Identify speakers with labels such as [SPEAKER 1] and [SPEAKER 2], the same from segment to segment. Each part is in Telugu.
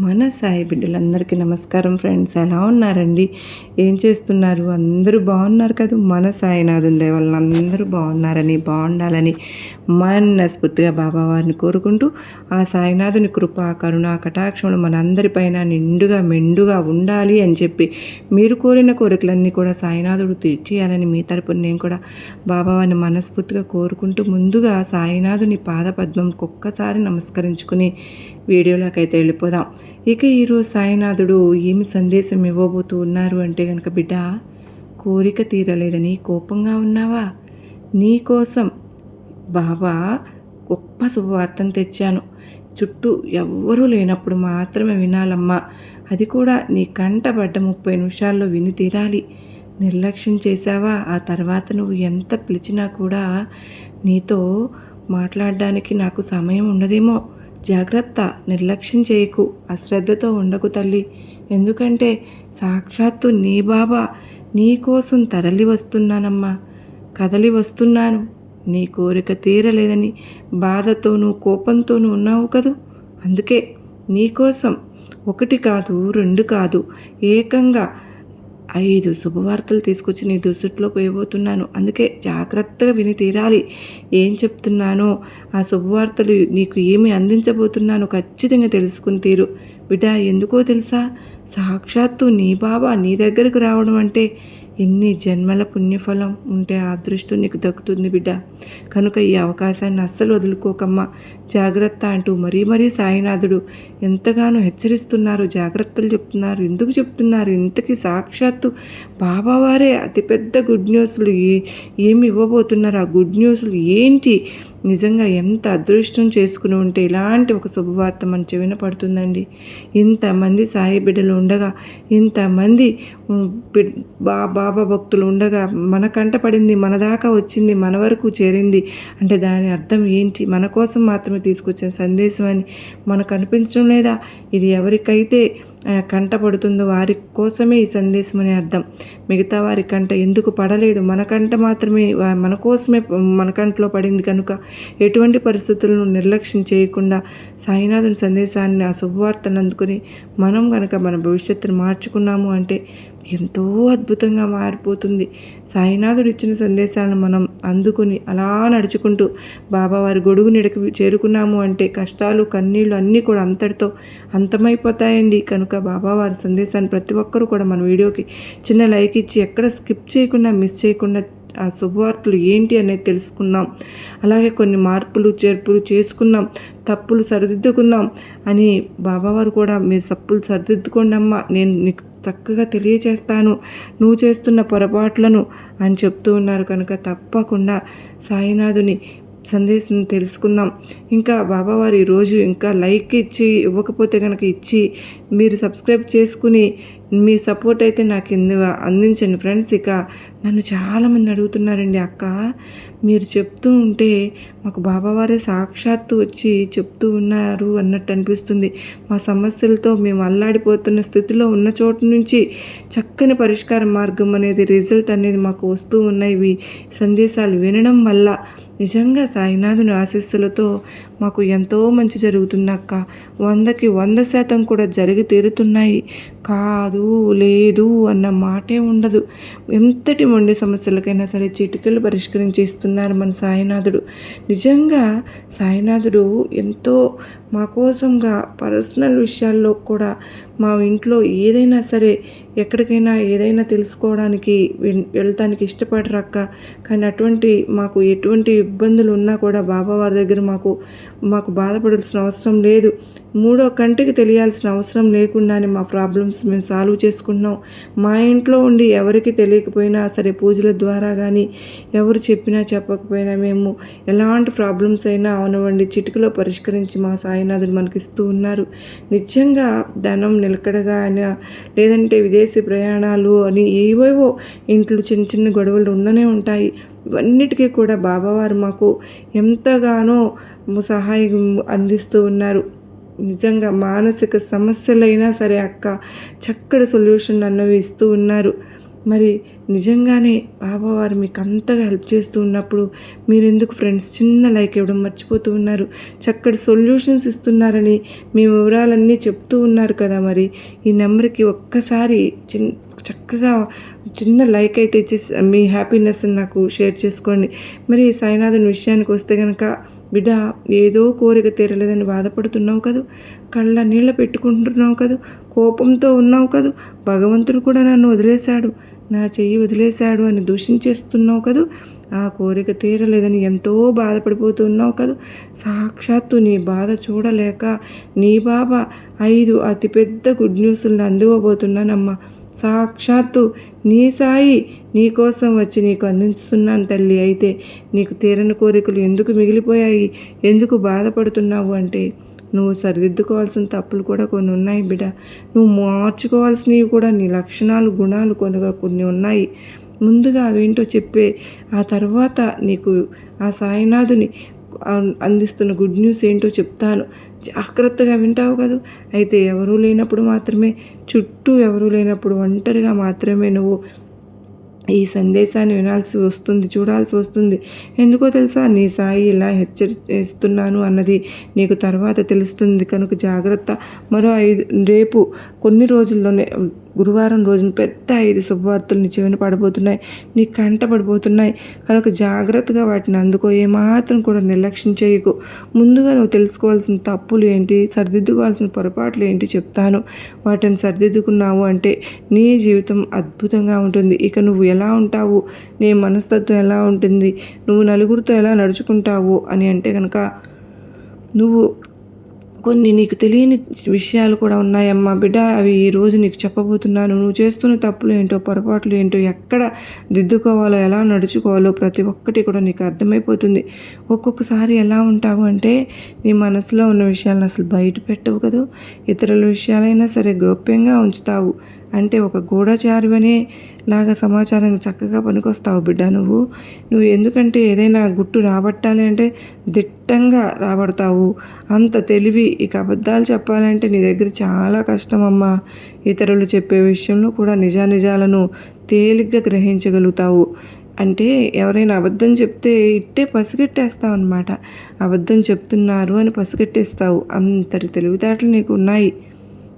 [SPEAKER 1] మన సాయి బిడ్డలందరికీ నమస్కారం ఫ్రెండ్స్. ఎలా ఉన్నారండి? ఏం చేస్తున్నారు? అందరూ బాగున్నారు కదా? మన సాయినాథం దేవాలను అందరూ బాగున్నారని బాగుండాలని మనస్ఫూర్తిగా బాబావారిని కోరుకుంటూ ఆ సాయినాథుని కృప కరుణ కటాక్షములు మనందరిపైన నిండుగా మెండుగా ఉండాలి అని చెప్పి మీరు కోరిన కోరికలన్నీ కూడా సాయినాథుడు తీర్చేయాలని మీ తరపున నేను కూడా బాబావారిని మనస్ఫూర్తిగా కోరుకుంటూ ముందుగా సాయినాథుని పాదపద్మం ఒక్కసారి నమస్కరించుకుని వీడియోలోకి అయితే వెళ్ళిపోదాం. ఇక ఈరోజు సాయినాథుడు ఏమి సందేశం ఇవ్వబోతూ ఉన్నారు అంటే కనుక బిడ్డ కోరిక తీరలేదని కోపంగా ఉన్నావా? నీ కోసం బాబా గొప్ప శుభవార్తను తెచ్చాను. చుట్టూ ఎవ్వరూ లేనప్పుడు మాత్రమే వినాలమ్మా. అది కూడా నీ కంట పడ్డ ముప్పై నిమిషాల్లో విని తీరాలి. నిర్లక్ష్యం చేశావా? ఆ తర్వాత నువ్వు ఎంత పిలిచినా కూడా నీతో మాట్లాడడానికి నాకు సమయం ఉండదేమో. జాగ్రత్త నిర్లక్ష్యం చేయకు అశ్రద్ధతో ఉండకు తల్లి. ఎందుకంటే సాక్షాత్తు నీ బాబా నీ కోసం తరలి వస్తున్నానమ్మా. కదలి వస్తున్నాను. నీ కోరిక తీరలేదని బాధతోనూ కోపంతోనూ ఉన్నావు కదూ? అందుకే నీకోసం ఒకటి కాదు రెండు కాదు ఏకంగా ఐదు శుభవార్తలు తీసుకొచ్చి నీ దుస్తుట్లో పోయబోతున్నాను. అందుకే జాగ్రత్తగా విని తీరాలి. ఏం చెప్తున్నానో ఆ శుభవార్తలు నీకు ఏమి అందించబోతున్నానో ఖచ్చితంగా తెలుసుకుని తీరు. బిడ్డ ఎందుకో తెలుసా? సాక్షాత్తు నీ బాబా నీ దగ్గరకు రావడం అంటే ఎన్ని జన్మల పుణ్యఫలం ఉంటే ఆ అదృష్టం నీకు దక్కుతుంది బిడ్డ. కనుక ఈ అవకాశాన్ని అస్సలు వదులుకోకమ్మా. జాగ్రత్త అంటూ మరీ మరీ సాయినాథుడు ఎంతగానో హెచ్చరిస్తున్నారు జాగ్రత్తలు చెప్తున్నారు ఎందుకు చెప్తున్నారు? ఇంతకీ సాక్షాత్తు బాబావారే అతిపెద్ద గుడ్ న్యూస్లు ఏమి ఇవ్వబోతున్నారు? ఆ గుడ్ న్యూస్లు ఏంటి? నిజంగా ఎంత అదృష్టం చేసుకుని ఉంటే ఇలాంటి ఒక శుభవార్త మన చెవిన పడుతుందండి. ఇంతమంది సాయి బిడ్డలు ఉండగా ఇంతమంది బా బాబా భక్తులు ఉండగా మన కంట పడింది మన దాకా వచ్చింది మన వరకు చేరింది అంటే దాని అర్థం ఏంటి? మన కోసం మాత్రమే తీసుకొచ్చిన సందేశం అని మనకు అనిపించడం లేదా? ఇది ఎవరికైతే కంట పడుతుందో వారి కోసమే ఈ సందేశం అనే అర్థం. మిగతా వారి కంట ఎందుకు పడలేదు? మన కంట మాత్రమే మన కోసమే మన కంటలో పడింది కనుక ఎటువంటి పరిస్థితులను నిర్లక్ష్యం చేయకుండా సాయినాథుని సందేశాన్ని ఆ శుభవార్తను అందుకుని మనం కనుక మన భవిష్యత్తును మార్చుకున్నాము అంటే ఎంతో అద్భుతంగా మారిపోతుంది. సాయినాథుడు ఇచ్చిన సందేశాలను మనం అందుకుని అలా నడుచుకుంటూ బాబావారి గొడుగు నిడకు చేరుకున్నాము అంటే కష్టాలు కన్నీళ్ళు అన్నీ కూడా అంతటితో అంతమైపోతాయండి. కనుక బాబావారి సందేశాన్ని ప్రతి ఒక్కరూ కూడా మన వీడియోకి చిన్న లైక్ ఇచ్చి ఎక్కడ స్కిప్ చేయకుండా మిస్ చేయకుండా ఆ శుభవార్తలు ఏంటి అనేది తెలుసుకుందాం. అలాగే కొన్ని మార్పులు చేర్పులు చేసుకుందాం. తప్పులు సరిదిద్దుకుందాం అని బాబావారు కూడా మీరు తప్పులు సరిదిద్దుకోండి అమ్మా నేను నీకు చక్కగా తెలియచేస్తాను. నువ్వు చేస్తున్న పొరపాట్లను అని చెప్తూ ఉన్నారు కనుక తప్పకుండా సాయినాథుని సందేశం తెలుసుకుందాం. ఇంకా బాబావారు ఈరోజు ఇంకా లైక్ ఇచ్చి ఇవ్వకపోతే కనుక ఇచ్చి మీరు సబ్స్క్రైబ్ చేసుకుని మీ సపోర్ట్ అయితే నాకు ఎందు అందించండి. ఫ్రెండ్స్ ఇక నన్ను చాలామంది అడుగుతున్నారండి అక్క. మీరు చెప్తూ ఉంటే మాకు బాబావారే సాక్షాత్తు వచ్చి చెప్తూ ఉన్నారు అన్నట్టు అనిపిస్తుంది. మా సమస్యలతో మేము అల్లాడిపోతున్న స్థితిలో ఉన్న చోటు నుంచి చక్కని పరిష్కార మార్గం అనేది రిజల్ట్ అనేది మాకు వస్తూ ఉన్నాయి. సందేశాలు వినడం వల్ల నిజంగా సాయినాథుని ఆశీస్సులతో మాకు ఎంతో మంచి జరుగుతుంది అక్క. వందకి వంద శాతం కూడా జరిగి తీరుతున్నాయి. కాదు లేదు అన్న మాటే ఉండదు. ఎంతటి మొండి సమస్యలకైనా సరే చిటికలు పరిష్కరించి ఇస్తున్నారు మన సాయినాథుడు. నిజంగా సాయినాథుడు ఎంతో మా కోసంగా పర్సనల్ విషయాల్లో కూడా మా ఇంట్లో ఏదైనా సరే ఎక్కడికైనా ఏదైనా తెలుసుకోవడానికి వెళ్తానికి ఇష్టపడరక్క. కానీ అటువంటి మాకు ఎటువంటి ఇబ్బందులు ఉన్నా కూడా బాబా వారి దగ్గర మాకు మాకు బాధపడాల్సిన అవసరం లేదు. మూడో కంటికి తెలియాల్సిన అవసరం లేకుండానే మా ప్రాబ్లమ్స్ మేము సాల్వ్ చేసుకుంటున్నాం. మా ఇంట్లో ఉండి ఎవరికి తెలియకపోయినా సరే పూజల ద్వారా కానీ ఎవరు చెప్పినా చెప్పకపోయినా మేము ఎలాంటి ప్రాబ్లమ్స్ అయినా అవనవండి చిటికలో పరిష్కరించి మా సాయినాథుడు మనకి ఇస్తూ ఉన్నారు. నిజంగా ధనం నిలకడగా అయినా లేదంటే విదేశీ ప్రయాణాలు అని ఏవేవో ఇంట్లో చిన్న చిన్న గొడవలు ఉండనే ఉంటాయి. ఇవన్నిటికీ కూడా బాబావారు మాకు ఎంతగానో సహాయం అందిస్తూ ఉన్నారు. నిజంగా మానసిక సమస్యలైనా సరే అక్క చక్కటి సొల్యూషన్ అన్నవి ఇస్తూ ఉన్నారు. మరి నిజంగానే బాబావారు మీకు అంతగా హెల్ప్ చేస్తూ ఉన్నప్పుడు మీరు ఎందుకు ఫ్రెండ్స్ చిన్న లైక్ ఇవ్వడం మర్చిపోతూ ఉన్నారు? చక్కటి సొల్యూషన్స్ ఇస్తున్నారని మీ వివరాలన్నీ చెప్తూ ఉన్నారు కదా మరి. ఈ నెంబర్కి ఒక్కసారి చిన్ చక్కగా చిన్న లైక్ అయితే ఇచ్చేసి మీ హ్యాపీనెస్ నాకు షేర్ చేసుకోండి. మరి సాయినాథుని విషయానికి వస్తే కనుక బిడ్డ ఏదో కోరిక తీరలేదని బాధపడుతున్నావు కదూ? కళ్ళ నీళ్ళ పెట్టుకుంటున్నావు కదూ? కోపంతో ఉన్నావు కదూ? భగవంతుడు కూడా నన్ను వదిలేశాడు. నా చెయ్యి వదిలేశాడు అని దూషించేస్తున్నావు కదూ? ఆ కోరిక తీరలేదని ఎంతో బాధపడిపోతున్నావు కదూ? సాక్షాత్తు నీ బాధ చూడలేక నీ బాబా ఐదు అతిపెద్ద గుడ్ న్యూస్లను అందివ్వబోతున్నానమ్మా. సాక్షాత్తు నీ సాయి నీ కోసం వచ్చి నీకు అందిస్తున్నాను తల్లి. అయితే నీకు తీరని కోరికలు ఎందుకు మిగిలిపోయాయి? ఎందుకు బాధపడుతున్నావు అంటే నువ్వు సరిదిద్దుకోవాల్సిన తప్పులు కూడా కొన్ని ఉన్నాయి బిడ్డ. నువ్వు మార్చుకోవాల్సినవి కూడా నీ లక్షణాలు గుణాలు కొన్ని కొన్ని ఉన్నాయి. ముందుగా అవేంటో చెప్పే ఆ తర్వాత నీకు ఆ సాయినాథుని అందిస్తున్న గుడ్ న్యూస్ ఏంటో చెప్తాను. జాగ్రత్తగా వింటావు కదా. అయితే ఎవరూ లేనప్పుడు మాత్రమే చుట్టూ ఎవరూ లేనప్పుడు ఒంటరిగా మాత్రమే నువ్వు ఈ సందేశాన్ని వినాల్సి వస్తుంది చూడాల్సి వస్తుంది. ఎందుకో తెలుసా? నీ సాయి ఇలా హెచ్చరిస్తున్నాను అన్నది నీకు తర్వాత తెలుస్తుంది. కనుక జాగ్రత్త. మరో ఐదు రేపు కొన్ని రోజుల్లోనే గురువారం రోజున పెద్ద ఐదు శుభవార్తలు నీ చెవిన పడబోతున్నాయి నీ కంట పడిపోతున్నాయి. కనుక జాగ్రత్తగా వాటిని అందుకో ఏమాత్రం కూడా నిర్లక్ష్యం చేయకు. ముందుగా నువ్వు తెలుసుకోవాల్సిన తప్పులు ఏంటి సరిదిద్దుకోవాల్సిన పొరపాట్లు ఏంటి చెప్తాను. వాటిని సరిదిద్దుకున్నావు అంటే నీ జీవితం అద్భుతంగా ఉంటుంది. ఇక నువ్వు ఎలా ఉంటావు నీ మనస్తత్వం ఎలా ఉంటుంది నువ్వు నలుగురితో ఎలా నడుచుకుంటావు అని అంటే కనుక నువ్వు కొన్ని నీకు తెలియని విషయాలు కూడా ఉన్నాయమ్మా. బిడ్డ అవి ఈరోజు నీకు చెప్పబోతున్నాను. నువ్వు చేస్తున్న తప్పులు ఏంటో పొరపాట్లు ఏంటో ఎక్కడ దిద్దుకోవాలో ఎలా నడుచుకోవాలో ప్రతి ఒక్కటి కూడా నీకు అర్థమైపోతుంది. ఒక్కొక్కసారి ఎలా ఉంటావు అంటే నీ మనసులో ఉన్న విషయాలను అసలు బయట పెట్టవు కదా. ఇతరుల విషయాలైనా సరే గోప్యంగా ఉంచుతావు. అంటే ఒక గూఢచారివనే లాగా సమాచారం చక్కగా పనికొస్తావు బిడ్డ నువ్వు. నువ్వు ఎందుకంటే ఏదైనా గుట్టు రాబట్టాలి అంటే దిట్టంగా రాబడతావు. అంత తెలివి ఇక అబద్ధాలు చెప్పాలంటే నీ దగ్గర చాలా కష్టం అమ్మా ఇతరులు చెప్పే విషయంలో కూడా నిజానిజాలను తేలిగ్గా గ్రహించగలుగుతావు. అంటే ఎవరైనా అబద్ధం చెప్తే ఇట్టే పసిగట్టేస్తావు అనమాట అబద్ధం చెప్తున్నారు అని పసిగట్టేస్తావు. అంతటి తెలివితేటలు నీకు ఉన్నాయి.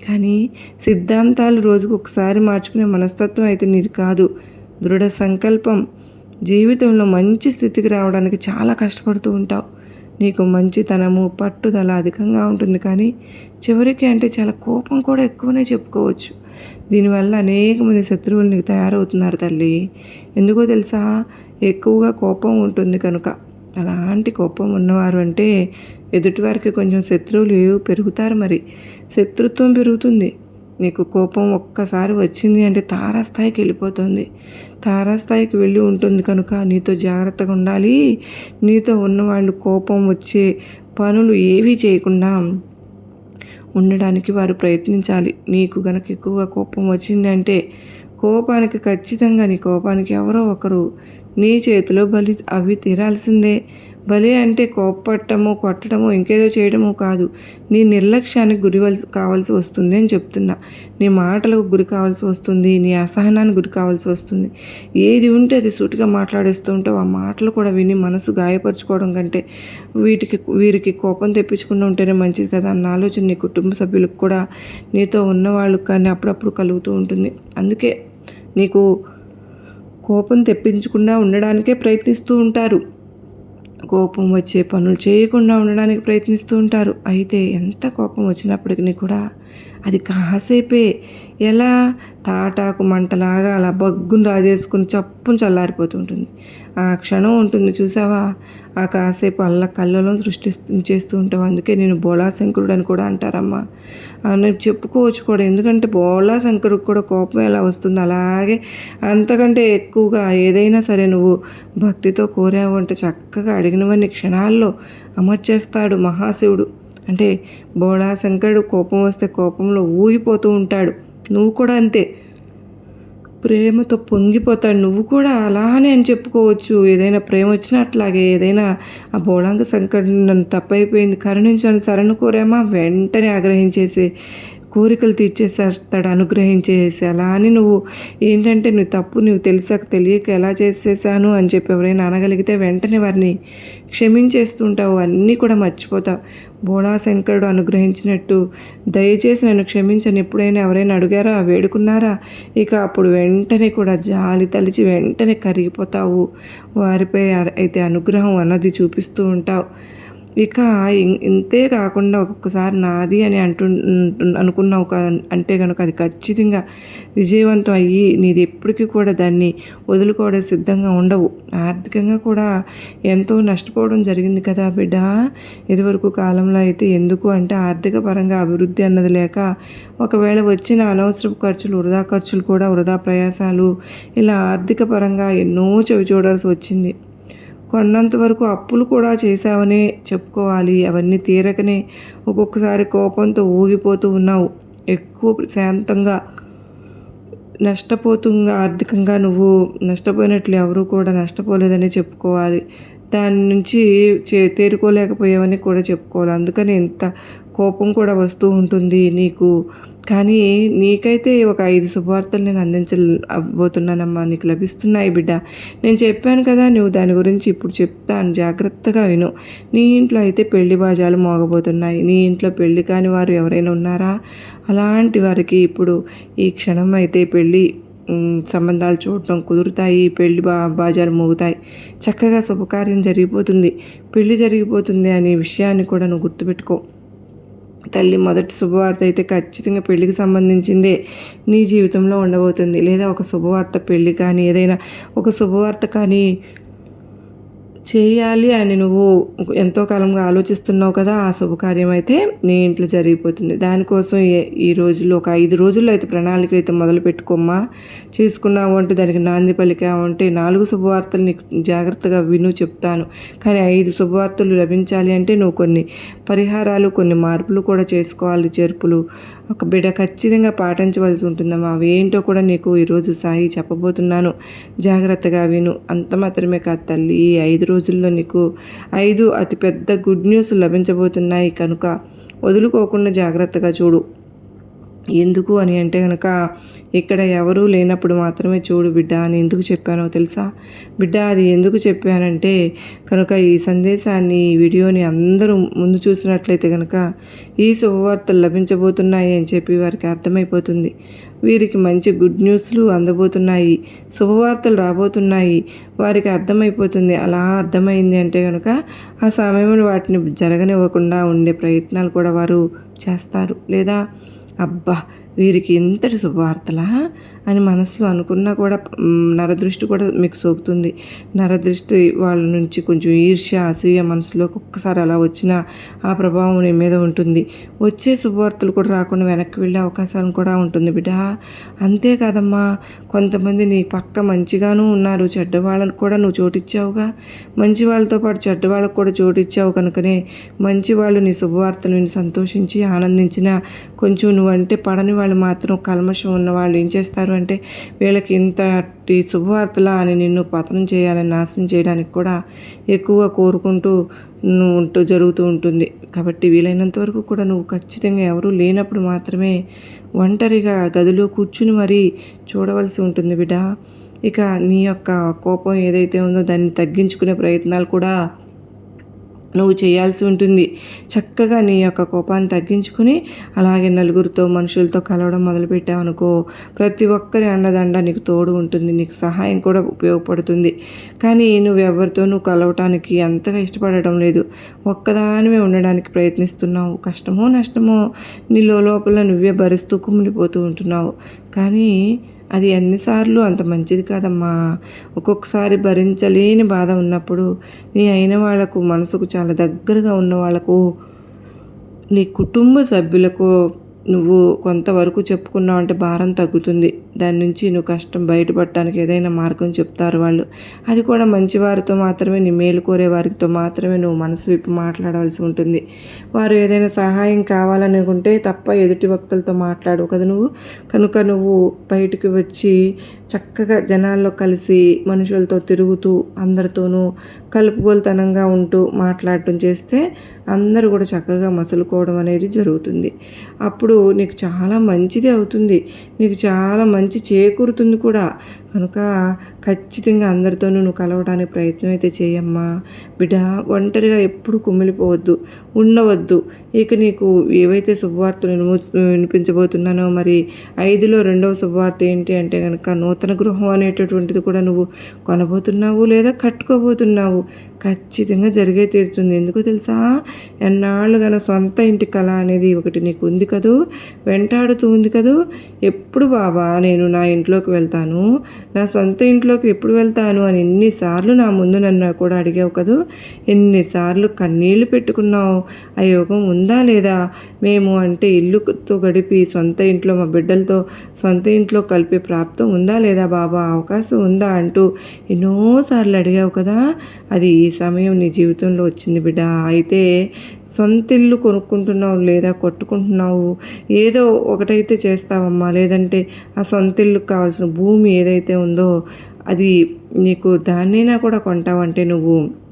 [SPEAKER 1] కానీ సిద్ధాంతాలు రోజుకు ఒకసారి మార్చుకునే మనస్తత్వం అయితే నీది కాదు. దృఢ సంకల్పం. జీవితంలో మంచి స్థితికి రావడానికి చాలా కష్టపడుతూ ఉంటావు. నీకు మంచితనము పట్టుదల అధికంగా ఉంటుంది కానీ చివరికి అంటే చాలా కోపం కూడా ఎక్కువనే చెప్పుకోవచ్చు. దీనివల్ల అనేక మంది శత్రువులు నీకు తయారవుతున్నారు తల్లి. ఎందుకో తెలుసా? ఎక్కువగా కోపం ఉంటుంది కనుక. అలాంటి కోపం ఉన్నవారు అంటే ఎదుటివారికి కొంచెం శత్రువులు పెరుగుతారు మరి. శత్రుత్వం పెరుగుతుంది. నీకు కోపం ఒక్కసారి వచ్చింది అంటే తారాస్థాయికి వెళ్ళిపోతుంది. తారాస్థాయికి వెళ్ళి ఉంటుంది కనుక నీతో జాగ్రత్తగా ఉండాలి. నీతో ఉన్నవాళ్ళు కోపం వచ్చే పనులు ఏవీ చేయకుండా ఉండడానికి వారు ప్రయత్నించాలి. నీకు గనక ఎక్కువగా కోపం వచ్చింది అంటే కోపానికి ఖచ్చితంగా నీ కోపానికి ఎవరో ఒకరు నీ చేతిలో బలి అవి తీరాల్సిందే. బలి అంటే కోప్పట్టము కొట్టడము ఇంకేదో చేయడము కాదు. నీ నిర్లక్ష్యానికి గురివలసి కావాల్సి వస్తుంది అని చెప్తున్నా. నీ మాటలకు గురి కావాల్సి వస్తుంది నీ అసహనానికి గురి కావాల్సి వస్తుంది. ఏది ఉంటే అది సూటిగా మాట్లాడేస్తూ ఉంటావు. ఆ మాటలు కూడా విని మనసు గాయపరచుకోవడం కంటే వీటికి వీరికి కోపం తెప్పించకుండా ఉంటేనే మంచిది కదా అన్న ఆలోచన నీ కుటుంబ సభ్యులకు కూడా నీతో ఉన్నవాళ్ళకి కానీ అప్పుడప్పుడు కలుగుతూ ఉంటుంది. అందుకే నీకు కోపం తెప్పించకుండా ఉండడానికే ప్రయత్నిస్తూ ఉంటారు. కోపం వచ్చే పనులు చేయకుండా ఉండడానికి ప్రయత్నిస్తూ ఉంటారు. అయితే ఎంత కోపం వచ్చినప్పటికీ కూడా అది కాసేపే. ఎలా? తాటాకు మంటలాగా అలా బగ్గును రాజేసుకుని చప్పును చల్లారిపోతుంటుంది ఆ క్షణం ఉంటుంది చూసావా? ఆ కాసేపు అల్ల కళ్ళలో సృష్టి చేస్తూ ఉంటావు. అందుకే నేను బోళాశంకరుడు అని కూడా అంటారమ్మా. అని చెప్పుకోవచ్చు కూడా. ఎందుకంటే బోళాశంకరుడు కూడా కోపం ఎలా వస్తుంది అలాగే అంతకంటే ఎక్కువగా ఏదైనా సరే నువ్వు భక్తితో కోరావు అంటే చక్కగా అడిగినవన్నీ క్షణాల్లో అమర్చేస్తాడు మహాశివుడు. అంటే బోళా శంకరుడు కోపం వస్తే కోపంలో ఊగిపోతూ ఉంటాడు. నువ్వు కూడా అంతే. ప్రేమతో పొంగిపోతాడు. నువ్వు కూడా అలానే అని చెప్పుకోవచ్చు. ఏదైనా ప్రేమ వచ్చినా అట్లాగే. ఏదైనా ఆ బోళాంగ సంకటం నన్ను తప్పైపోయింది. కరుణించాను శరణు కోరేమా? వెంటనే ఆగ్రహించేసి కోరికలు తీర్చేసేస్తాడు అనుగ్రహించేసి అలా అని నువ్వు ఏంటంటే నువ్వు తప్పు నువ్వు తెలిసాక తెలియక ఎలా చేసేసాను అని చెప్పి ఎవరైనా అనగలిగితే వెంటనే వారిని క్షమించేస్తుంటావు. అన్నీ కూడా మర్చిపోతావు. బోళా శంకరుడు అనుగ్రహించినట్టు దయచేసి నన్ను క్షమించని ఎప్పుడైనా ఎవరైనా అడిగారా? వేడుకున్నారా? ఇక అప్పుడు వెంటనే కూడా జాలి తలిచి వెంటనే కరిగిపోతావు. వారిపై అయితే అనుగ్రహం అన్నది చూపిస్తూ ఉంటావు. ఇక ఇంతే కాకుండా ఒక్కొక్కసారి నాది అని అంటు అనుకున్నావు అంటే కనుక అది ఖచ్చితంగా విజయవంతం అయ్యి నీది ఎప్పటికీ కూడా దాన్ని వదులుకోవడం సిద్ధంగా ఉండవు. ఆర్థికంగా కూడా ఎంతో నష్టపోవడం జరిగింది కదా బిడ్డ. ఇదివరకు కాలంలో అయితే ఎందుకు అంటే ఆర్థిక పరంగా అభివృద్ధి అన్నది లేక ఒకవేళ వచ్చిన అనవసరపు ఖర్చులు వృధా ఖర్చులు కూడా వృధా ప్రయాసాలు ఇలా ఆర్థిక పరంగా ఎన్నో చవి చూడాల్సి వచ్చింది. కొన్నంత వరకు అప్పులు కూడా చేశావనే చెప్పుకోవాలి. అవన్నీ తీరకనే ఒక్కొక్కసారి కోపంతో ఊగిపోతూ ఉన్నావు. ఎక్కువ శాంతంగా నష్టపోతుంగా ఆర్థికంగా నువ్వు నష్టపోయినట్లు ఎవరు కూడా నష్టపోలేదని చెప్పుకోవాలి. దాని నుంచి చే తేరుకోలేకపోయావని కూడా చెప్పుకోవాలి. అందుకని ఇంత కోపం కూడా వస్తూ ఉంటుంది నీకు. కానీ నీకైతే ఒక ఐదు శుభవార్తలు నేను అందించబోతున్నానమ్మా నీకు లభిస్తున్నాయి బిడ్డ. నేను చెప్పాను కదా నువ్వు దాని గురించి ఇప్పుడు చెప్తాను. జాగ్రత్తగా విను. నీ ఇంట్లో అయితే పెళ్ళి బాజాలు మోగబోతున్నాయి. నీ ఇంట్లో పెళ్ళి కాని వారు ఎవరైనా ఉన్నారా? అలాంటి వారికి ఇప్పుడు ఈ క్షణం అయితే పెళ్ళి సంబంధాలు చూడటం కుదురుతాయి. పెళ్ళి బా బాజాలు మోగుతాయి. చక్కగా శుభకార్యం జరిగిపోతుంది. పెళ్ళి జరిగిపోతుంది అనే విషయాన్ని కూడా నువ్వు గుర్తుపెట్టుకో. తల్లి మొదటి శుభవార్త అయితే ఖచ్చితంగా పెళ్ళికి సంబంధించిందే నీ జీవితంలో ఉండబోతుంది. లేదా ఒక శుభవార్త పెళ్ళి కానీ ఏదైనా ఒక శుభవార్త కానీ చేయాలి అని నువ్వు ఎంతో కాలంగా ఆలోచిస్తున్నావు కదా ఆ శుభకార్యం అయితే నీ ఇంట్లో జరిగిపోతుంది. దానికోసం ఈ రోజుల్లో ఒక ఐదు రోజుల్లో అయితే ప్రణాళిక అయితే మొదలు పెట్టుకోమ్మా. చేసుకున్నావు అంటే దానికి నాంది పలికావు అంటే నాలుగు శుభవార్తలు నీకు జాగ్రత్తగా విను చెప్తాను. కానీ ఐదు శుభవార్తలు లభించాలి అంటే నువ్వు కొన్ని పరిహారాలు కొన్ని మార్పులు కూడా చేసుకోవాలి చేర్పులు. ఒక బిడ్డ ఖచ్చితంగా పాటించవలసి ఉంటుందమ్మా అవి ఏంటో కూడా నీకు ఈరోజు సాయి చెప్పబోతున్నాను. జాగ్రత్తగా విను. అంత మాత్రమే కాదు తల్లి ఈ ఐదు రోజుల్లో నీకు ఐదు అతిపెద్ద గుడ్ న్యూస్ లభించబోతున్నాయి కనుక వదులుకోకుండా జాగ్రత్తగా చూడు. ఎందుకు అని అంటే కనుక ఇక్కడ ఎవరూ లేనప్పుడు మాత్రమే చూడు బిడ్డ అని ఎందుకు చెప్పానో తెలుసా? బిడ్డ అది ఎందుకు చెప్పానంటే కనుక ఈ సందేశాన్ని ఈ వీడియోని అందరూ ముందు చూసినట్లయితే కనుక ఈ శుభవార్తలు లభించబోతున్నాయి అని చెప్పి వారికి అర్థమైపోతుంది. వీరికి మంచి గుడ్ న్యూస్లు అందబోతున్నాయి శుభవార్తలు రాబోతున్నాయి వారికి అర్థమైపోతుంది. అలా అర్థమైంది అంటే కనుక ఆ సమయంలో వాటిని జరగనివ్వకుండా ఉండే ప్రయత్నాలు కూడా వారు చేస్తారు లేదా আব্বা వీరికి ఇంతటి శుభవార్తలా అని మనసులో అనుకున్నా కూడా నరదృష్టి కూడా మీకు సోకుతుంది. నరదృష్టి వాళ్ళ నుంచి కొంచెం ఈర్ష్య అసూయ మనసులోకి ఒక్కసారి అలా వచ్చిన ఆ ప్రభావం నీ మీద ఉంటుంది. వచ్చే శుభవార్తలు కూడా రాకుండా వెనక్కి వెళ్ళే అవకాశం కూడా ఉంటుంది బిడ్డ. అంతేకాదమ్మా కొంతమంది నీ పక్క మంచిగాను ఉన్నారు చెడ్డ వాళ్ళకు కూడా నువ్వు చోటిచ్చావుగా. మంచి వాళ్ళతో పాటు చెడ్డ వాళ్ళకు కూడా చోటిచ్చావు కనుకనే మంచి వాళ్ళు నీ శుభవార్తను విని సంతోషించి ఆనందించిన కొంచెం నువ్వంటే పడని వాళ్ళు వాళ్ళు మాత్రం కల్మషం ఉన్న వాళ్ళు ఏం చేస్తారు అంటే వీళ్ళకి ఇంతటి శుభవార్తలా అని నిన్ను పతనం చేయాలని నాశనం చేయడానికి కూడా ఎక్కువ కోరుకుంటూ ఉంటూ జరుగుతూ ఉంటుంది. కాబట్టి వీలైనంత వరకు కూడా నువ్వు ఖచ్చితంగా ఎవరూ లేనప్పుడు మాత్రమే ఒంటరిగా గదిలో కూర్చుని మరీ చూడవలసి ఉంటుంది బిడ్డ. ఇక నీ యొక్క కోపం ఏదైతే ఉందో దాన్ని తగ్గించుకునే ప్రయత్నాలు కూడా నువ్వు చేయాల్సి ఉంటుంది. చక్కగా నీ యొక్క కోపాన్ని తగ్గించుకుని అలాగే నలుగురితో మనుషులతో కలవడం మొదలుపెట్టావనుకో ప్రతి ఒక్కరి అండదండ నీకు తోడు ఉంటుంది. నీకు సహాయం కూడా ఉపయోగపడుతుంది. కానీ నువ్వు ఎవరితోనూ కలవటానికి అంతగా ఇష్టపడటం లేదు. ఒక్కదానివే ఉండడానికి ప్రయత్నిస్తున్నావు. కష్టమో నష్టమో నీ లోపల నువ్వే భరిస్తూ కుమిలిపోతూ ఉంటున్నావు. కానీ అది ఎన్నిసార్లు అంత మంచిది కాదమ్మా. ఒక్కొక్కసారి భరించలేని బాధ ఉన్నప్పుడు నీ అయిన వాళ్ళకు మనసుకు చాలా దగ్గరగా ఉన్న వాళ్ళకు నీ కుటుంబ సభ్యులకు నువ్వు కొంతవరకు చెప్పుకున్నావు అంటే భారం తగ్గుతుంది. దాని నుంచి నువ్వు కష్టం బయటపడటానికి ఏదైనా మార్గం చెప్తారు వాళ్ళు. అది కూడా మంచి వారితో మాత్రమే నీ మేలు కోరే వారితో మాత్రమే నువ్వు మనసు విప్పి మాట్లాడవలసి ఉంటుంది. వారు ఏదైనా సహాయం కావాలని అనుకుంటే తప్ప ఎదుటి వ్యక్తులతో మాట్లాడు. కదా నువ్వు కనుక నువ్వు బయటికి వచ్చి చక్కగా జనాల్లో కలిసి మనుషులతో తిరుగుతూ అందరితోనూ కలుపుగోలుతనంగా ఉంటూ మాట్లాడటం చేస్తే అందరూ కూడా చక్కగా మసులుకోవడం అనేది జరుగుతుంది. అప్పుడు నీకు చాలా మంచిది అవుతుంది. నీకు చాలా మంచి చేకూరుతుంది కూడా. కనుక ఖచ్చితంగా అందరితోనూ నువ్వు కలవడానికి ప్రయత్నం అయితే చేయమ్మా. బిడ్డ ఒంటరిగా ఎప్పుడు కుమిలిపోవద్దు ఉండవద్దు. ఇక నీకు ఏవైతే శుభవార్తలు వినిపించబోతున్నానో మరి ఐదులో రెండవ శుభవార్త ఏంటి అంటే కనుక నూతన గృహం అనేటటువంటిది కూడా నువ్వు కొనబోతున్నావు లేదా కట్టుకోబోతున్నావు. ఖచ్చితంగా జరిగే తీరుతుంది. ఎందుకో తెలుసా? ఎన్నాళ్ళు కానీ సొంత ఇంటి కళ అనేది ఒకటి నీకు ఉంది కదూ? వెంటాడుతూ ఉంది కదూ? ఎప్పుడు బాబా నేను నా ఇంట్లోకి వెళ్తాను. నా సొంత ఇంట్లోకి ఎప్పుడు వెళ్తాను అని ఎన్నిసార్లు నా ముందు నన్ను కూడా అడిగావు కదూ? ఎన్నిసార్లు కన్నీళ్ళు పెట్టుకున్నావు? ఆ యోగం ఉందా లేదా? మేము అంటే ఇల్లుతో గడిపి సొంత ఇంట్లో మా బిడ్డలతో సొంత ఇంట్లో కలిపే ప్రాప్తం ఉందా లేదా బాబా? అవకాశం ఉందా అంటూ ఎన్నోసార్లు అడిగావు కదా? అది ఈ సమయం నీ జీవితంలో వచ్చింది బిడ్డ. అయితే సొంత ఇల్లు కొనుక్కుంటున్నావు లేదా కొట్టుకుంటున్నావు? ఏదో ఒకటైతే చేస్తావమ్మా. లేదంటే ఆ సొంత ఇల్లుకు కావాల్సిన భూమి ఏదైతే ఉందో అది నీకు దాన్నైనా కూడా కొంటావంటే నువ్వు.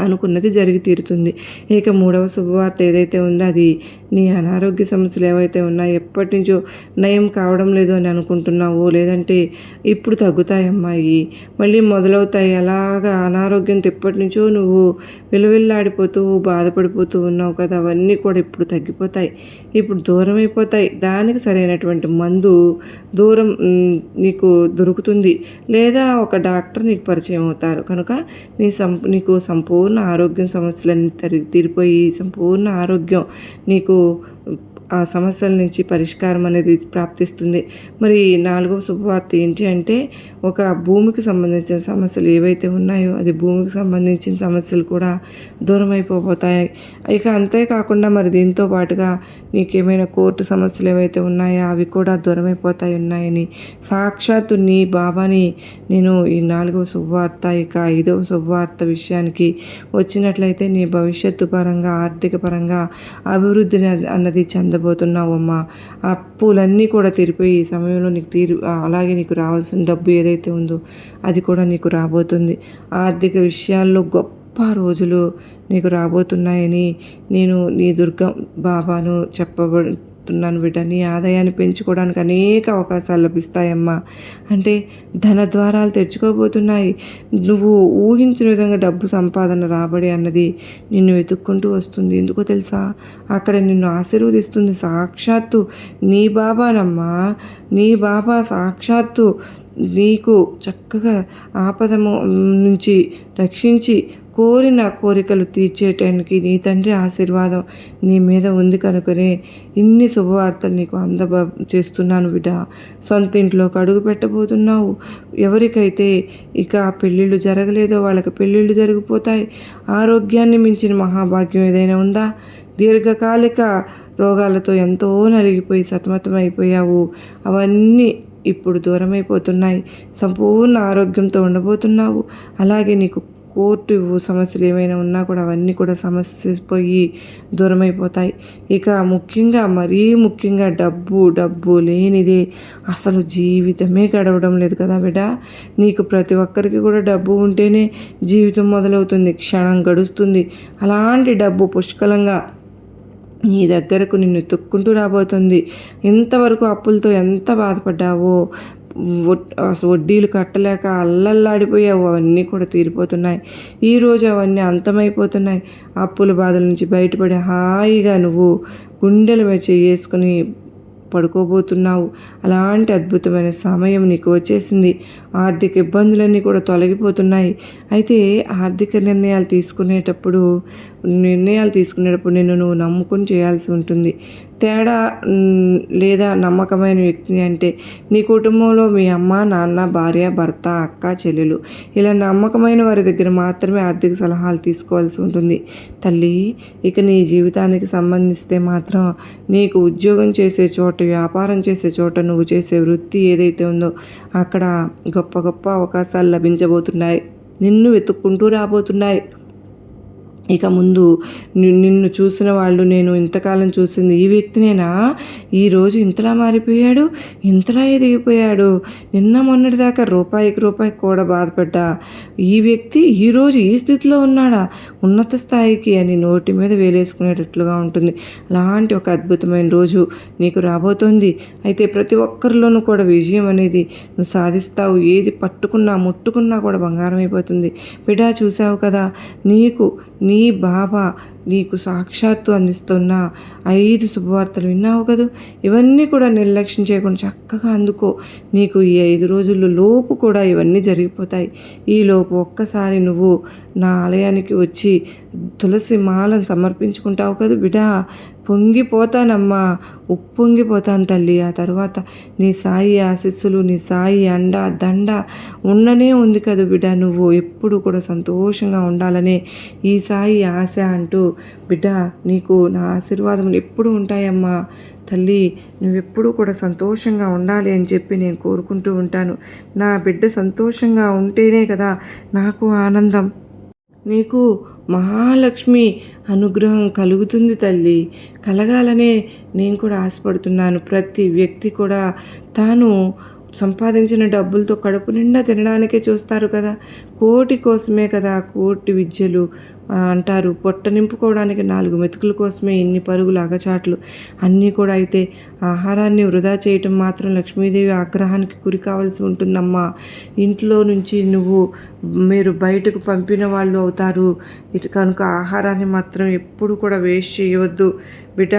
[SPEAKER 1] అనుకున్నది జరిగి తీరుతుంది. ఇక మూడవ శుభవార్త ఏదైతే ఉందో అది నీ అనారోగ్య సమస్యలు ఏవైతే ఉన్నాయో ఎప్పటి నుంచో నయం కావడం లేదు అని అనుకుంటున్నావో. లేదంటే ఇప్పుడు తగ్గుతాయి అమ్మాయి మళ్ళీ మొదలవుతాయి. అలాగా అనారోగ్యంతో ఎప్పటి నుంచో నువ్వు విలువిల్లాడిపోతూ బాధపడిపోతూ ఉన్నావు కదా. అవన్నీ కూడా ఇప్పుడు తగ్గిపోతాయి. ఇప్పుడు దూరం అయిపోతాయి. దానికి సరైనటువంటి మందు దూరం నీకు దొరుకుతుంది. లేదా ఒక డాక్టర్ నీకు పరిచయం అవుతారు. కనుక నీ సం నీకు సంపూర్ణ ఆరోగ్యం సమస్యలన్నీ తీరిపోయి సంపూర్ణ ఆరోగ్యం నీకు ఆ సమస్యల నుంచి పరిష్కారం అనేది ప్రాప్తిస్తుంది. మరి నాలుగవ శుభవార్త ఏంటి అంటే ఒక భూమికి సంబంధించిన సమస్యలు ఏవైతే ఉన్నాయో అది భూమికి సంబంధించిన సమస్యలు కూడా దూరం అయిపోతాయి ఇక అంతేకాకుండా మరి దీంతో పాటుగా నీకేమైనా కోర్టు సమస్యలు ఏవైతే ఉన్నాయో అవి కూడా దూరం అయిపోతాయి ఉన్నాయని సాక్షాత్తు నీ బాబాని నేను ఈ నాలుగవ శుభవార్త ఇక ఐదవ శుభవార్త విషయానికి వచ్చినట్లయితే నీ భవిష్యత్తు పరంగా ఆర్థిక పరంగా అభివృద్ధిని అన్నది చెందబోతున్నావమ్మా అప్పులన్నీ కూడా తీరిపోయి ఈ సమయంలో నీకు తీరు అలాగే నీకు రావాల్సిన డబ్బు ఏదైతే ఉందో అది కూడా నీకు రాబోతుంది. ఆర్థిక విషయాల్లో గొప్ప రోజులు నీకు రాబోతున్నాయని నేను నీ దుర్గం బాబాను చెప్తున్నాను బిడ్డ నీ ఆదాయాన్ని పెంచుకోవడానికి అనేక అవకాశాలు లభిస్తాయమ్మా. అంటే ధన ద్వారాలు తెచ్చుకోబోతున్నాయి నువ్వు ఊహించిన విధంగా డబ్బు సంపాదన రాబడి అన్నది నిన్ను వెతుక్కుంటూ వస్తుంది. ఎందుకో తెలుసా? అక్కడ నిన్ను ఆశీర్వదిస్తుంది సాక్షాత్తు నీ బాబానమ్మా. నీ బాబా సాక్షాత్తు నీకు చక్కగా ఆపదము నుంచి రక్షించి కోరిన కోరికలు తీర్చేయటానికి నీ తండ్రి ఆశీర్వాదం నీ మీద ఉంది కనుకనే ఇన్ని శుభవార్తలు నీకు అందబ చేస్తున్నాను బిడ్డ. సొంత ఇంట్లోకి అడుగు పెట్టబోతున్నావు. ఎవరికైతే ఇక పెళ్ళిళ్ళు జరగలేదో వాళ్ళకి పెళ్ళిళ్ళు జరిగిపోతాయి. ఆరోగ్యాన్ని మించిన మహాభాగ్యం ఏదైనా ఉందా? దీర్ఘకాలిక రోగాలతో ఎంతో నలిగిపోయి సతమతం అయిపోయావు అవన్నీ ఇప్పుడు దూరమైపోతున్నాయి. సంపూర్ణ ఆరోగ్యంతో ఉండబోతున్నావు. అలాగే నీకు కోర్టు సమస్యలు ఏమైనా ఉన్నా కూడా అవన్నీ కూడా సమస్య పోయి దూరమైపోతాయి. ఇక ముఖ్యంగా మరీ ముఖ్యంగా డబ్బు డబ్బు లేనిదే అసలు జీవితమే గడవడం లేదు కదా బిడ్డ. నీకు ప్రతి ఒక్కరికి కూడా డబ్బు ఉంటేనే జీవితం మొదలవుతుంది క్షణం గడుస్తుంది. అలాంటి డబ్బు పుష్కలంగా నీ దగ్గరకు నిన్ను తొక్కుంటూ రాబోతుంది. ఇంతవరకు అప్పులతో ఎంత బాధపడ్డావో అసలు వడ్డీలు కట్టలేక అల్లల్లాడిపోయావు. అవన్నీ కూడా తీరిపోతున్నాయి. ఈరోజు అవన్నీ అంతమైపోతున్నాయి. అప్పుల బాధల నుంచి బయటపడి హాయిగా నువ్వు గుండెల మీద చేసుకుని పడుకోబోతున్నావు. అలాంటి అద్భుతమైన సమయం నీకు వచ్చేసింది. ఆర్థిక ఇబ్బందులన్నీ కూడా తొలగిపోతున్నాయి. అయితే ఆర్థిక నిర్ణయాలు తీసుకునేటప్పుడు నిర్ణయాలు తీసుకునేటప్పుడు నిన్ను నువ్వు నమ్ముకొని చేయాల్సి ఉంటుంది. తేడా లేదా నమ్మకమైన వ్యక్తి అంటే నీ కుటుంబంలో మీ అమ్మ నాన్న భార్య భర్త అక్క చెల్లెలు. ఇలా నమ్మకమైన వారి దగ్గర మాత్రమే ఆర్థిక సలహాలు తీసుకోవాల్సి ఉంటుంది. తల్లి ఇక నీ జీవితానికి సంబంధిస్తే మాత్రం నీకు ఉద్యోగం చేసే చోట వ్యాపారం చేసే చోట నువ్వు చేసే వృత్తి ఏదైతే ఉందో అక్కడ గొప్ప గొప్ప గొప్ప అవకాశాలు లభించబోతున్నాయి. నిన్ను వెతుక్కుంటూ రాబోతున్నాయి. ఇక ముందు నిన్ను చూసిన వాళ్ళు నేను ఇంతకాలం చూసింది ఈ వ్యక్తినేనా? ఈరోజు ఇంతలా మారిపోయాడు ఇంతలా ఎదిగిపోయాడు. నిన్న మొన్నటి దాకా రూపాయికి రూపాయికి కూడా బాధపడ్డా. ఈ వ్యక్తి ఈరోజు ఈ స్థితిలో ఉన్నాడా? ఉన్నత స్థాయికి అని నోటి మీద వేలేసుకునేటట్లుగా ఉంటుంది. అలాంటి ఒక అద్భుతమైన రోజు నీకు రాబోతోంది. అయితే ప్రతి ఒక్కరిలోనూ కూడా విజయం అనేది నువ్వు సాధిస్తావు. ఏది పట్టుకున్నా ముట్టుకున్నా కూడా బంగారం అయిపోతుంది. బిడా చూసావు కదా? నీకు నీ బాబా నీకు సాక్షాత్తు అందిస్తున్న ఐదు శుభవార్తలు విన్నావు కదూ? ఇవన్నీ కూడా నిర్లక్ష్యం చేయకుండా చక్కగా అందుకో. నీకు ఈ ఐదు రోజుల్లో లోపు కూడా ఇవన్నీ జరిగిపోతాయి. ఈ లోపు ఒక్కసారి నువ్వు నా ఆలయానికి వచ్చి తులసి మాలను సమర్పించుకుంటావు కదా బిడా? పొంగిపోతానమ్మా ఉప్పొంగిపోతాను తల్లి. ఆ తర్వాత నీ సాయి ఆశీస్సులు నీ సాయి అండ దండ ఉండనే ఉంది కదా బిడ్డ. నువ్వు ఎప్పుడు కూడా సంతోషంగా ఉండాలనే ఈ సాయి ఆశ అంటూ బిడ్డ నీకు నా ఆశీర్వాదములు ఎప్పుడు ఉంటాయమ్మా? తల్లి నువ్వెప్పుడూ కూడా సంతోషంగా ఉండాలి అని చెప్పి నేను కోరుకుంటూ ఉంటాను. నా బిడ్డ సంతోషంగా ఉంటేనే కదా నాకు ఆనందం. నీకు మహాలక్ష్మి అనుగ్రహం కలుగుతుంది తల్లి. కలగాలనే నేను కూడా ఆశపడుతున్నాను. ప్రతి వ్యక్తి కూడా తాను సంపాదించిన డబ్బులతో కడుపు నిండా తినడానికే చూస్తారు కదా. కోటి కోసమే కదా కోటి విద్యలు అంటారు. పొట్ట నింపుకోవడానికి నాలుగు మెతుకుల కోసమే ఇన్ని పరుగులు అగచాట్లు అన్నీ కూడా అయితే ఆహారాన్ని వృధా చేయటం మాత్రం లక్ష్మీదేవి ఆగ్రహానికి గురి కావాల్సి ఉంటుందమ్మా. ఇంట్లో నుంచి నువ్వు మీరు బయటకు పంపిన వాళ్ళు అవుతారు. ఇటు కనుక ఆహారాన్ని మాత్రం ఎప్పుడు కూడా వేస్ట్ చేయవద్దు. బిడ్డ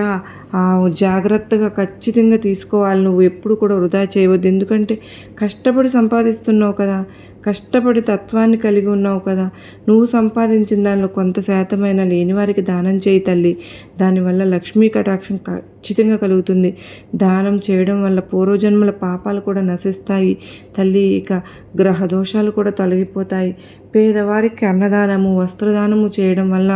[SPEAKER 1] జాగ్రత్తగా ఖచ్చితంగా తీసుకోవాలి. నువ్వు ఎప్పుడు కూడా వృధా చేయవద్దు. ఎందుకంటే కష్టపడి సంపాదిస్తున్నావు కదా. కష్టపడి తత్వాన్ని కలిగి ఉన్నావు కదా. నువ్వు సంపాదించిన దానిలో కొంత శాతమైన లేని వారికి దానం చేయి తల్లి. దానివల్ల లక్ష్మీ కటాక్షం ఖచ్చితంగా కలుగుతుంది. దానం చేయడం వల్ల పూర్వజన్మల పాపాలు కూడా నశిస్తాయి తల్లి. ఇక గ్రహ దోషాలు కూడా తొలగిపోతాయి. పేదవారికి అన్నదానము వస్త్రదానము చేయడం వల్ల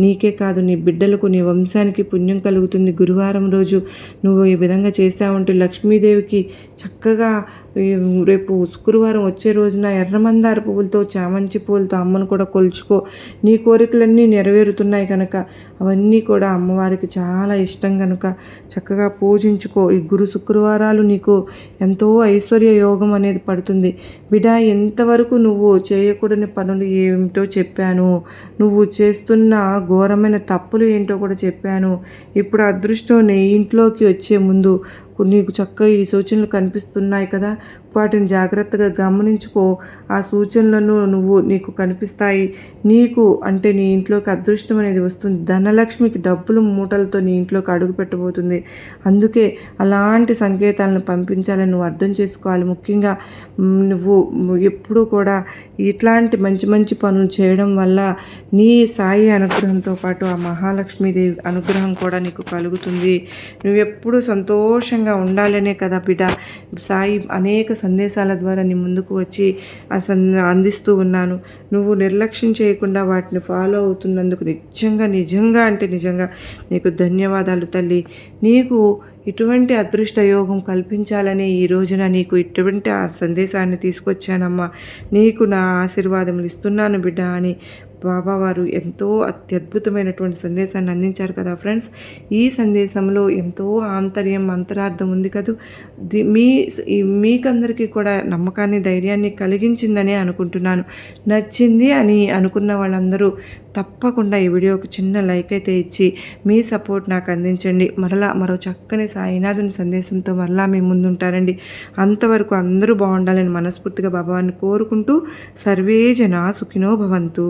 [SPEAKER 1] నీకే కాదు నీ బిడ్డలకు నీ వంశానికి పుణ్యం కలుగుతుంది. గురువారం రోజు నువ్వు ఈ విధంగా చేసావంటే లక్ష్మీదేవికి చక్కగా రేపు శుక్రవారం వచ్చే రోజున ఎర్రమందార పువ్వులతో చామంతి పువ్వులతో అమ్మను కూడా కొలుచుకో. నీ కోరికలన్నీ నెరవేరుతున్నాయి కనుక అవన్నీ కూడా అమ్మవారికి చాలా ఇష్టం కనుక చక్కగా పూజించుకో. ఈ గురు శుక్రవారాలు నీకు ఎంతో ఐశ్వర్య యోగం అనేది పడుతుంది. బిడా ఎంతవరకు నువ్వు చేయకూడని పనులు ఏమిటో చెప్పాను. నువ్వు చేస్తున్న ఘోరమైన తప్పులు ఏంటో కూడా చెప్పాను. ఇప్పుడు అదృష్టం నీ ఇంట్లోకి వచ్చే ముందు నీకు చక్కగా ఈ సూచనలు కనిపిస్తున్నాయి కదా. వాటిని జాగ్రత్తగా గమనించుకో. ఆ సూచనలను నువ్వు నీకు కనిపిస్తాయి. నీకు అంటే నీ ఇంట్లోకి అదృష్టం అనేది వస్తుంది. ధనలక్ష్మికి డబ్బులు మూటలతో నీ ఇంట్లోకి అడుగు పెట్టబోతుంది. అందుకే అలాంటి సంకేతాలను పంపించాలని నువ్వు అర్థం చేసుకోవాలి. ముఖ్యంగా నువ్వు ఎప్పుడూ కూడా ఇట్లాంటి మంచి మంచి పనులు చేయడం వల్ల నీ సాయి అనుగ్రహంతో పాటు ఆ మహాలక్ష్మీదేవి అనుగ్రహం కూడా నీకు కలుగుతుంది. నువ్వు ఎప్పుడూ సంతోషంగా ఉండాలనే కదా బిడ్డ సాయి అనేక సందేశాల ద్వారా నీ ముందుకు వచ్చి ఆ అందిస్తూ ఉన్నాను. నువ్వు నిర్లక్ష్యం చేయకుండా వాటిని ఫాలో అవుతున్నందుకు నిజంగా నిజంగా అంటే నిజంగా నీకు ధన్యవాదాలు తల్లి. నీకు ఇటువంటి అదృష్టయోగం కల్పించాలనే కల్పించాలని ఈ రోజున నీకు ఇటువంటి ఆ సందేశాన్ని తీసుకొచ్చానమ్మా. నీకు నా ఆశీర్వాదములు ఇస్తున్నాను బిడ్డ అని బాబావారు ఎంతో అత్యద్భుతమైనటువంటి సందేశాన్ని అందించారు కదా ఫ్రెండ్స్. ఈ సందేశంలో ఎంతో ఆంతర్యం అంతరార్థం ఉంది కదా. ది మీ మీకందరికీ కూడా నమ్మకాన్ని ధైర్యాన్ని కలిగించిందనే అనుకుంటున్నాను. నచ్చింది అని అనుకున్న వాళ్ళందరూ తప్పకుండా ఈ వీడియోకి చిన్న లైక్ అయితే ఇచ్చి మీ సపోర్ట్ నాకు అందించండి. మరలా మరో చక్కని సాయినాథుని సందేశంతో మరలా మీ ముందుంటారండి. అంతవరకు అందరూ బాగుండాలని మనస్ఫూర్తిగా భగవాన్ని కోరుకుంటూ సర్వే జనా సుఖినో భవంతు.